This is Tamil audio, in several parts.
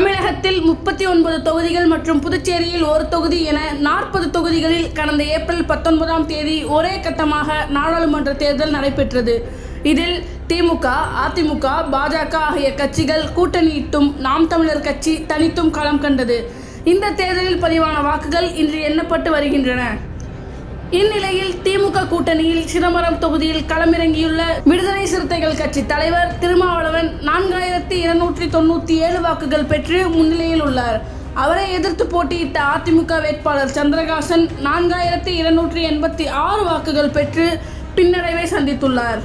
தமிழகத்தில் முப்பத்தி ஒன்பது தொகுதிகள் மற்றும் புதுச்சேரியில் ஒரு தொகுதி என நாற்பது தொகுதிகளில் கடந்த ஏப்ரல் பத்தொன்பதாம் தேதி ஒரே கட்டமாக நாடாளுமன்ற தேர்தல் நடைபெற்றது. இதில் திமுக அதிமுக பாஜக ஆகிய கட்சிகள் கூட்டணியிட்டும் நாம் தமிழர் கட்சி தனித்தும் களம் கண்டது. இந்த தேர்தலில் பதிவான வாக்குகள் இன்று எண்ணப்பட்டு வருகின்றன. இந்நிலையில் திமுக கூட்டணியில் சிதம்பரம் தொகுதியில் களமிறங்கியுள்ள விடுதலை சிறுத்தைகள் கட்சி தலைவர் திருமாவளவன் நான்கு இருநூற்றி தொண்ணூற்றி ஏழு வாக்குகள் பெற்று முன்னிலையில் உள்ளார். அவரை எதிர்த்து போட்டியிட்ட அதிமுக வேட்பாளர் சந்திரகாசன் நான்காயிரத்தி இருநூற்றி எண்பத்தி ஆறு வாக்குகள் பெற்று பின்னடைவை சந்தித்துள்ளார்.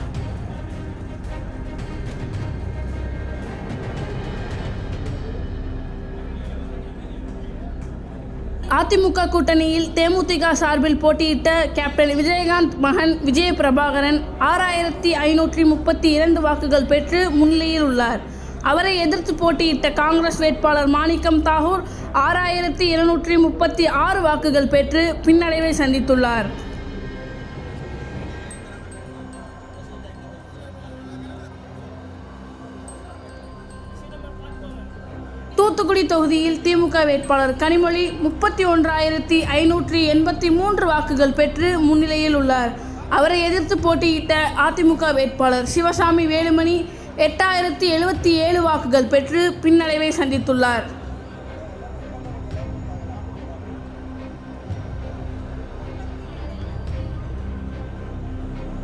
அதிமுக கூட்டணியில் தேமுதிக சார்பில் போட்டியிட்ட கேப்டன் விஜயகாந்த் மகன் விஜய பிரபாகரன் ஆறாயிரத்தி ஐநூற்றி முப்பத்தி இரண்டு வாக்குகள் பெற்று முன்னிலையில் உள்ளார். அவரை எதிர்த்து போட்டியிட்ட காங்கிரஸ் வேட்பாளர் மாணிக்கம் தாகூர் ஆறாயிரத்தி இருநூற்றி முப்பத்தி ஆறு வாக்குகள் பெற்று பின்னடைவை சந்தித்துள்ளார். தூத்துக்குடி தொகுதியில் திமுக வேட்பாளர் கனிமொழி முப்பத்தி ஒன்றாயிரத்தி ஐநூற்றி எண்பத்தி மூன்று வாக்குகள் பெற்று முன்னிலையில் உள்ளார். அவரை எதிர்த்து போட்டியிட்ட அதிமுக வேட்பாளர் சிவசாமி வேலுமணி எட்டாயிரத்தி எழுபத்தி ஏழு வாக்குகள் பெற்று பின்னடைவை சந்தித்துள்ளார்.